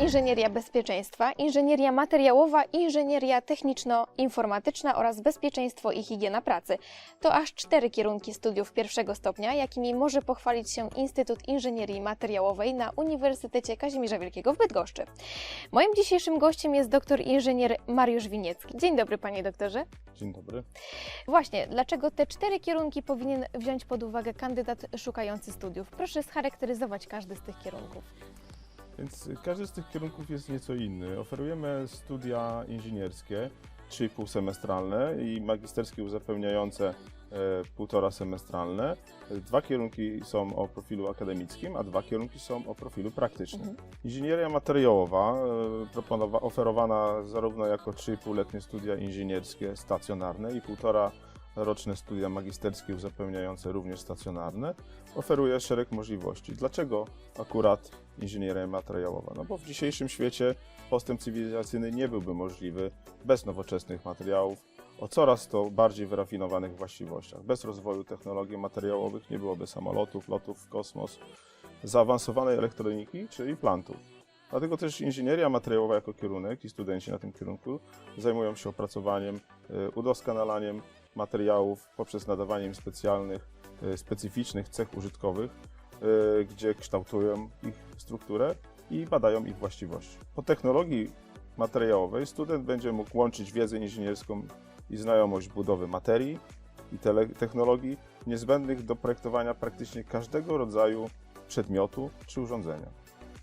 inżynieria bezpieczeństwa, inżynieria materiałowa, inżynieria techniczno-informatyczna oraz bezpieczeństwo i higiena pracy. To aż cztery kierunki studiów pierwszego stopnia, jakimi może pochwalić się Instytut Inżynierii Materiałowej na Uniwersytecie Kazimierza Wielkiego w Bydgoszczy. Moim dzisiejszym gościem jest doktor inżynier Mariusz Winiecki. Dzień dobry, panie doktorze. Dzień dobry. Właśnie, dlaczego te cztery kierunki powinien wziąć pod uwagę kandydat szukający studiów? Proszę scharakteryzować każdy z tych kierunków. Więc każdy z tych kierunków jest nieco inny. Oferujemy studia inżynierskie, 3,5 semestralne i magisterskie uzupełniające e, półtora semestralne. Dwa kierunki są o profilu akademickim, a dwa kierunki są o profilu praktycznym. Mhm. Inżynieria materiałowa, e, proponowa- oferowana zarówno jako 3,5-letnie studia inżynierskie stacjonarne i półtora roczne studia magisterskie uzupełniające również stacjonarne, oferuje szereg możliwości. Dlaczego akurat inżynieria materiałowa? No bo w dzisiejszym świecie postęp cywilizacyjny nie byłby możliwy bez nowoczesnych materiałów o coraz to bardziej wyrafinowanych właściwościach. Bez rozwoju technologii materiałowych nie byłoby samolotów, lotów w kosmos, zaawansowanej elektroniki czy implantów. Dlatego też inżynieria materiałowa jako kierunek i studenci na tym kierunku zajmują się opracowaniem, y, udoskonalaniem materiałów poprzez nadawanie im specjalnych, y, specyficznych cech użytkowych, y, gdzie kształtują ich strukturę i badają ich właściwości. Po technologii materiałowej student będzie mógł łączyć wiedzę inżynierską i znajomość budowy materii i technologii niezbędnych do projektowania praktycznie każdego rodzaju przedmiotu czy urządzenia.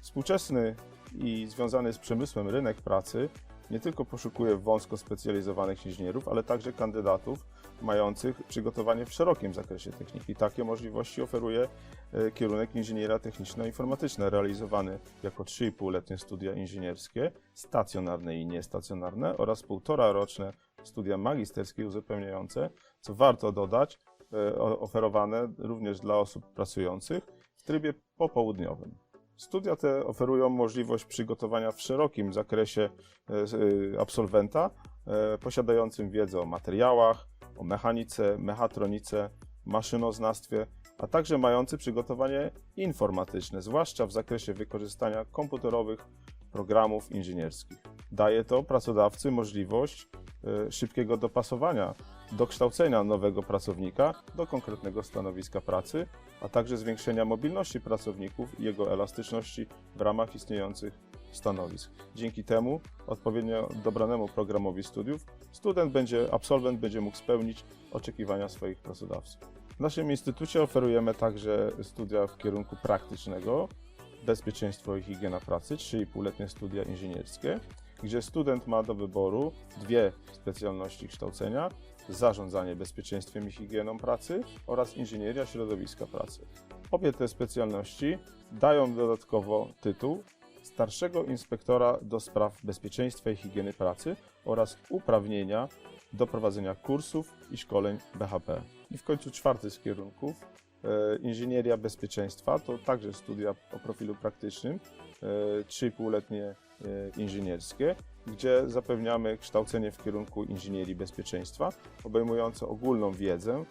Współczesny i związany z przemysłem rynek pracy nie tylko poszukuje wąsko specjalizowanych inżynierów, ale także kandydatów mających przygotowanie w szerokim zakresie techniki. Takie możliwości oferuje e, kierunek inżynieria techniczno-informatyczna, realizowany jako 3,5-letnie studia inżynierskie, stacjonarne i niestacjonarne oraz półtora roczne studia magisterskie uzupełniające, co warto dodać, e, oferowane również dla osób pracujących w trybie popołudniowym. Studia te oferują możliwość przygotowania w szerokim zakresie e, absolwenta posiadającym wiedzę o materiałach, o mechanice, mechatronice, maszynoznawstwie, a także mający przygotowanie informatyczne, zwłaszcza w zakresie wykorzystania komputerowych programów inżynierskich. Daje to pracodawcy możliwość e, szybkiego dopasowania, dokształcenia nowego pracownika do konkretnego stanowiska pracy, a także zwiększenia mobilności pracowników i jego elastyczności w ramach istniejących stanowisk. Dzięki temu, odpowiednio dobranemu programowi studiów, student będzie, absolwent będzie mógł spełnić oczekiwania swoich pracodawców. W naszym instytucie oferujemy także studia w kierunku praktycznego, bezpieczeństwo i higiena pracy, 3,5-letnie studia inżynierskie, gdzie student ma do wyboru dwie specjalności kształcenia, zarządzanie bezpieczeństwem i higieną pracy oraz inżynieria środowiska pracy. Obie te specjalności dają dodatkowo tytuł starszego inspektora do spraw bezpieczeństwa i higieny pracy oraz uprawnienia do prowadzenia kursów i szkoleń BHP. I w końcu czwarty z kierunków, e, inżynieria bezpieczeństwa, to także studia o profilu praktycznym, e, 3,5-letnie e, inżynierskie, gdzie zapewniamy kształcenie w kierunku inżynierii bezpieczeństwa, obejmujące ogólną wiedzę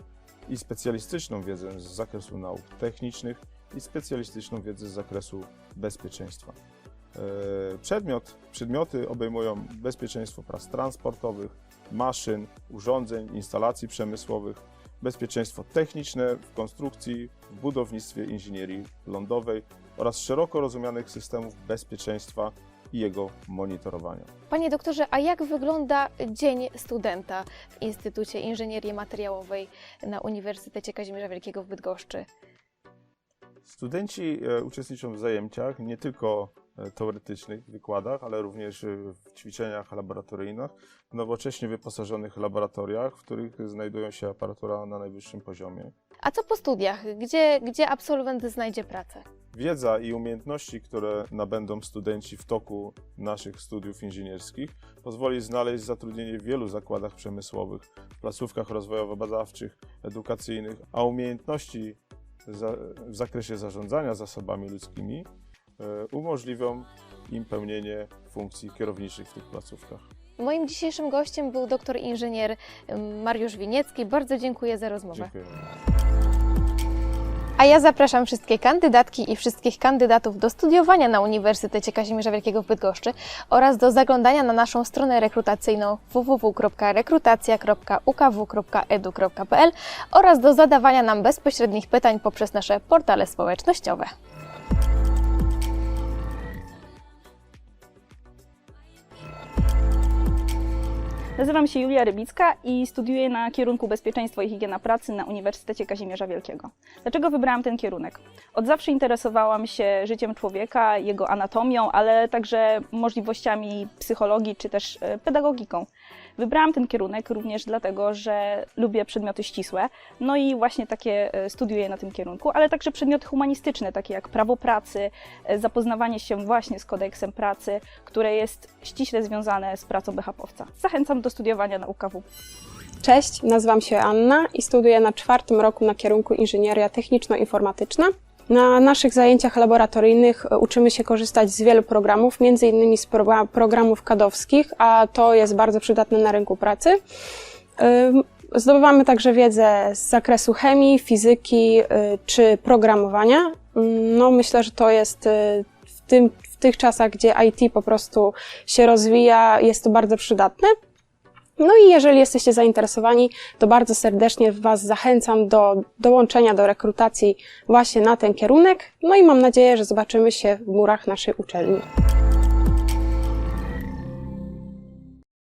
i specjalistyczną wiedzę z zakresu nauk technicznych i specjalistyczną wiedzę z zakresu bezpieczeństwa. E, Przedmiot, przedmioty obejmują bezpieczeństwo prac transportowych, maszyn, urządzeń, instalacji przemysłowych, bezpieczeństwo techniczne w konstrukcji, w budownictwie inżynierii lądowej oraz szeroko rozumianych systemów bezpieczeństwa i jego monitorowania. Panie doktorze, a jak wygląda dzień studenta w Instytucie Inżynierii Materiałowej na Uniwersytecie Kazimierza Wielkiego w Bydgoszczy? Studenci e, uczestniczą w zajęciach nie tylko teoretycznych wykładach, ale również e, w ćwiczeniach laboratoryjnych, w nowocześnie wyposażonych laboratoriach, w których znajduje się aparatura na najwyższym poziomie. A co po studiach? Gdzie, gdzie absolwent znajdzie pracę? Wiedza i umiejętności, które nabędą studenci w toku naszych studiów inżynierskich, pozwoli znaleźć zatrudnienie w wielu zakładach przemysłowych, placówkach rozwojowo-badawczych, edukacyjnych, a umiejętności w zakresie zarządzania zasobami ludzkimi e, umożliwią im pełnienie funkcji kierowniczych w tych placówkach. Moim dzisiejszym gościem był doktor inżynier Mariusz Winiecki. Bardzo dziękuję za rozmowę. Dziękuję. A A ja zapraszam wszystkie kandydatki i wszystkich kandydatów do studiowania na Uniwersytecie Kazimierza Wielkiego w Bydgoszczy oraz do zaglądania na naszą stronę rekrutacyjną www.rekrutacja.ukw.edu.pl oraz do zadawania nam bezpośrednich pytań poprzez nasze portale społecznościowe. Nazywam się Julia Rybicka i studiuję na kierunku Bezpieczeństwo i Higiena Pracy na Uniwersytecie Kazimierza Wielkiego. Dlaczego wybrałam ten kierunek? Od zawsze interesowałam się życiem człowieka, jego anatomią, ale także możliwościami psychologii czy też e, pedagogiką. Wybrałam ten kierunek również dlatego, że lubię przedmioty ścisłe, no i właśnie takie e, studiuję na tym kierunku, ale także przedmioty humanistyczne, takie jak prawo pracy, e, zapoznawanie się właśnie z kodeksem pracy, które jest ściśle związane z pracą BHP-owca. Zachęcam do studiowania na UKW. Cześć, nazywam się Anna i studiuję na czwartym roku na kierunku inżynieria techniczno-informatyczna. Na naszych zajęciach laboratoryjnych e, uczymy się korzystać z wielu programów, między innymi z pro- programów kadowskich, a to jest bardzo przydatne na rynku pracy. Zdobywamy także wiedzę z zakresu chemii, fizyki y, czy programowania. No, myślę, że to jest y, w, tym, w tych czasach, gdzie IT po prostu się rozwija, jest to bardzo przydatne. No i jeżeli jesteście zainteresowani, to bardzo serdecznie Was zachęcam do dołączenia do rekrutacji właśnie na ten kierunek. No i mam nadzieję, że zobaczymy się w murach naszej uczelni.